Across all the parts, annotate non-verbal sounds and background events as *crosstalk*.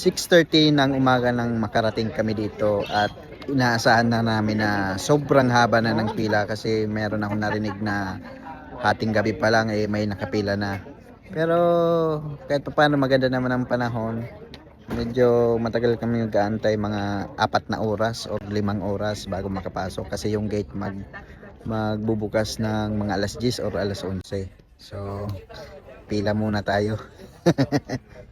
6.30 ng umaga nang makarating kami dito at inaasahan na namin na sobrang haba na ng pila kasi meron ako narinig na hating gabi pa lang eh may nakapila na. Pero kahit pa paano maganda naman ang panahon. Medyo matagal kami nag-aantay mga apat na oras o limang oras bago makapasok kasi yung gate mag magbubukas ng mga alas 10 or alas 11. So pila muna tayo. *laughs*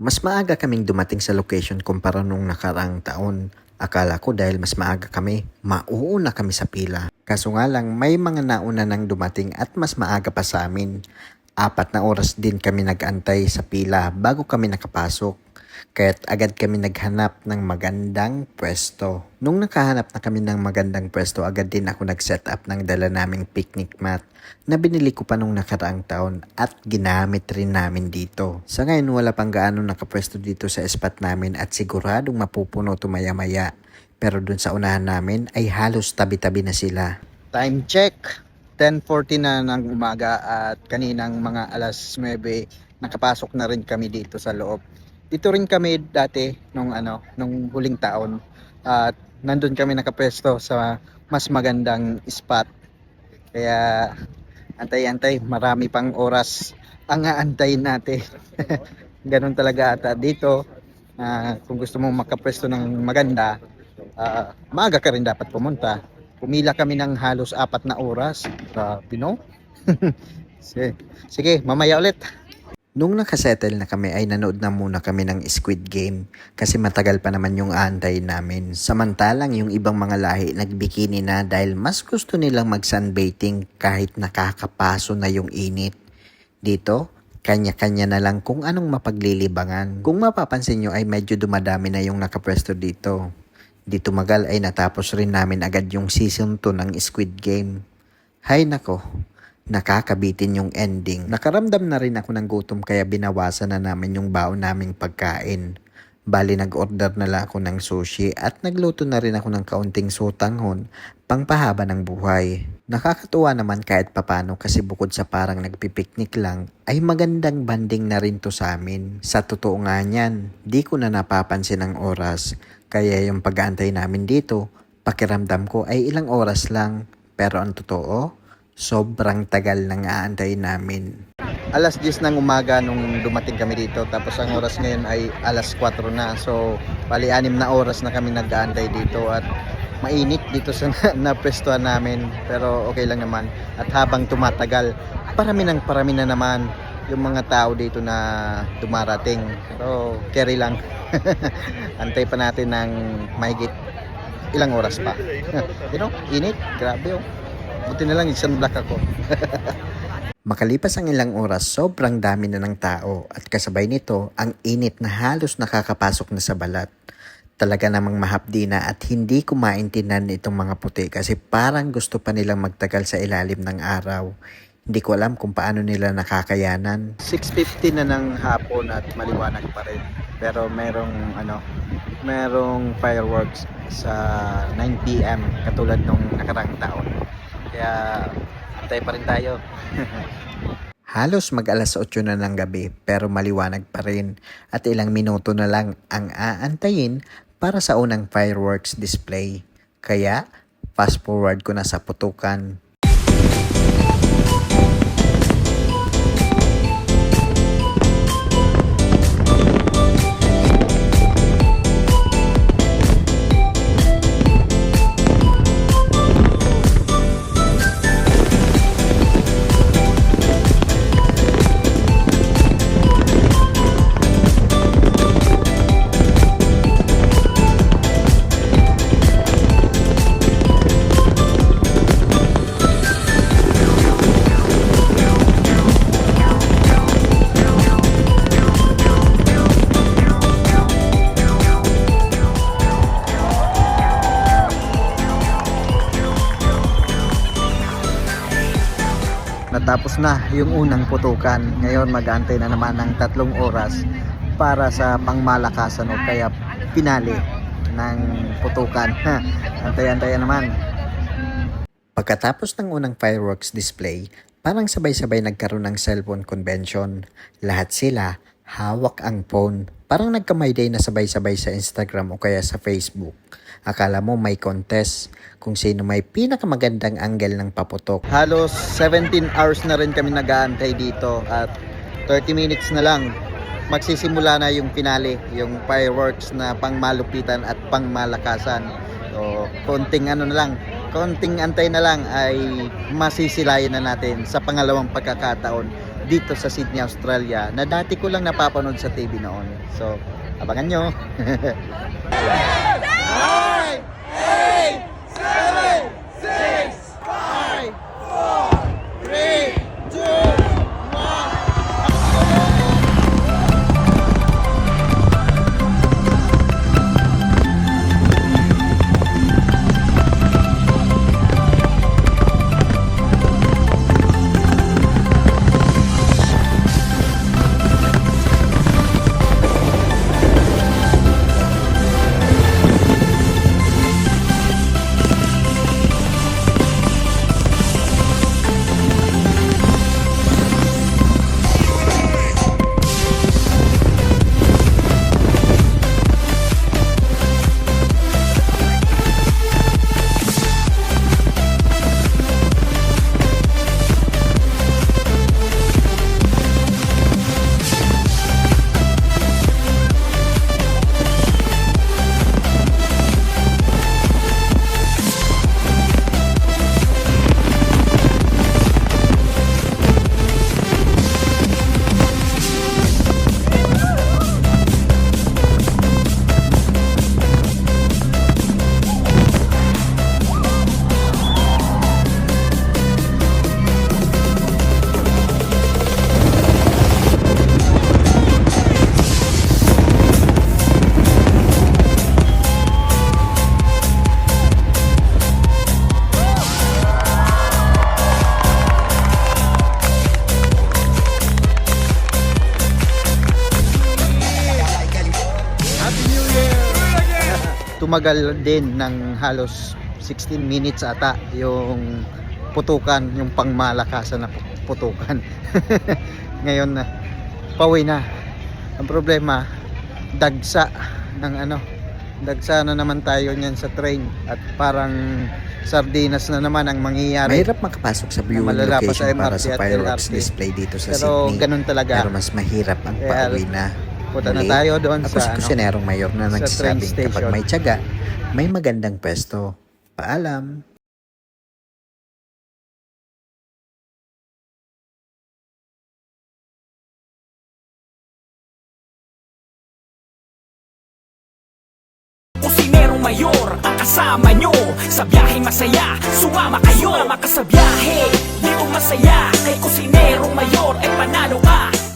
Mas maaga kaming dumating sa location kumpara nung nakaraang taon. Akala ko dahil mas maaga kami, mauuna kami sa pila. Kaso nga lang, may mga nauna nang dumating at mas maaga pa sa amin. Apat na oras din kami nag-antay sa pila bago kami nakapasok. Kaya't agad kami naghanap ng magandang pwesto. Nung nakahanap na kami ng magandang pwesto, agad din ako nag-set up ng dala naming picnic mat na binili ko pa nung nakaraang taon at ginamit rin namin dito. Sa ngayon wala pang gaano nakapwesto dito sa spot namin at siguradong mapupuno tumaya-maya. Pero dun sa unahan namin ay halos tabi-tabi na sila. Time check! 10.40 na ng umaga at kaninang mga alas 9 nakapasok na rin kami dito sa loob. Dito rin kami dati nung ano, nung huling taon at nandun kami nakapwesto sa mas magandang spot. Kaya antay-antay, marami pang oras ang aantayin natin. *laughs* Ganun talaga ata dito. ah, kung gusto mong makapwesto ng maganda, ah, maaga ka rin dapat pumunta. Pumila kami ng halos apat na oras. Grabe no? *laughs* sige, sige, mamaya ulit. Nung nakasettle na kami ay nanood na muna kami ng Squid Game kasi matagal pa naman yung aantay namin. Samantalang yung ibang mga lahi nagbikini na dahil mas gusto nilang mag sunbathing kahit nakakapaso na yung init. Dito, kanya-kanya na lang kung anong mapaglilibangan. Kung mapapansin nyo ay medyo dumadami na yung nakapwesto dito. Di tumagal ay natapos rin namin agad yung season 2 ng Squid Game. Hay nako, nakakabitin yung ending. Nakaramdam na rin ako ng gutom kaya binawasan na namin yung baon naming pagkain. Bali nag-order na lang ako ng sushi at nagluto na rin ako ng kaunting sutanghon pangpahaba ng buhay. Nakakatuwa naman kahit papano kasi bukod sa parang nagpipiknik lang ay magandang banding na rin to sa amin. Sa totoo nga niyan, di ko na napapansin ang oras. Kaya yung pag-aantay namin dito, pakiramdam ko ay ilang oras lang. Pero ang totoo, sobrang tagal nang aantay namin. Alas 10 ng umaga nung dumating kami dito tapos ang oras ngayon ay alas 4 na. So, bali anim na oras na kami nag-aantay dito at mainit dito sa *laughs* napwestuhan namin pero okay lang naman. At habang tumatagal, parami ng parami na naman yung mga tao dito na dumarating. Pero carry lang. *laughs* Antay pa natin ng mahigit ilang oras pa. *laughs* you know, init. Grabe oh. Buti na lang sunblock ako. *laughs* Makalipas ang ilang oras, sobrang dami na ng tao at kasabay nito ang init na halos nakakapasok na sa balat. Talaga namang mahapdi na at hindi ko maintindihan itong mga puti kasi parang gusto pa nilang magtagal sa ilalim ng araw. Hindi ko alam kung paano nila nakakayanan. 6.50 na ng hapon at maliwanag pa rin. Pero merong ano, merong fireworks sa 9pm katulad nung nakarang taon. Kaya antay pa rin tayo. *laughs* Halos mag alas 8 na ng gabi pero maliwanag pa rin at ilang minuto na lang ang aantayin para sa unang fireworks display. Kaya fast forward ko na sa putukan. Natapos na yung unang putukan. Ngayon mag-aantay na naman ng tatlong oras para sa pangmalakasan o kaya pinali ng putukan. Antay-antayan naman. Pagkatapos ng unang fireworks display, parang sabay-sabay nagkaroon ng cellphone convention. Lahat sila hawak ang phone. Parang nagkamay day na sabay-sabay sa Instagram o kaya sa Facebook. Akala mo may contest kung sino may pinakamagandang angle ng paputok. Halos 17 hours na rin kami nag-aantay dito at 30 minutes na lang magsisimula na yung finale, yung fireworks na pangmalupitan at pangmalakasan. So, konting ano na lang, konting antay na lang ay masisilayan na natin sa pangalawang pagkakataon dito sa Sydney, Australia na dati ko lang napapanood sa TV noon. So, abangan nyo. *laughs* Tumagal din ng halos 16 minutes ata yung putukan, yung pangmalakasan na putukan. *laughs* Ngayon na, pauwi na. Ang problema, dagsa ng ano, dagsa na naman tayo niyan sa train at parang sardinas na naman ang mangyayari. Mahirap makapasok sa viewing pa sa location para sa fireworks display dito sa Pero Sydney. ganun talaga. Pero mas mahirap ang pauwi na. Punta na Muli, tayo doon Ako sa si ano, Kusinerong Mayor na nagsasabing kapag may tiyaga, may magandang pwesto. Paalam! Kusinerong Mayor ang kasama nyo. Sa biyaheng masaya, sumama kayo. Sumama ka sa biyahe, di masaya. Kay Kusinerong Mayor ay panalo ka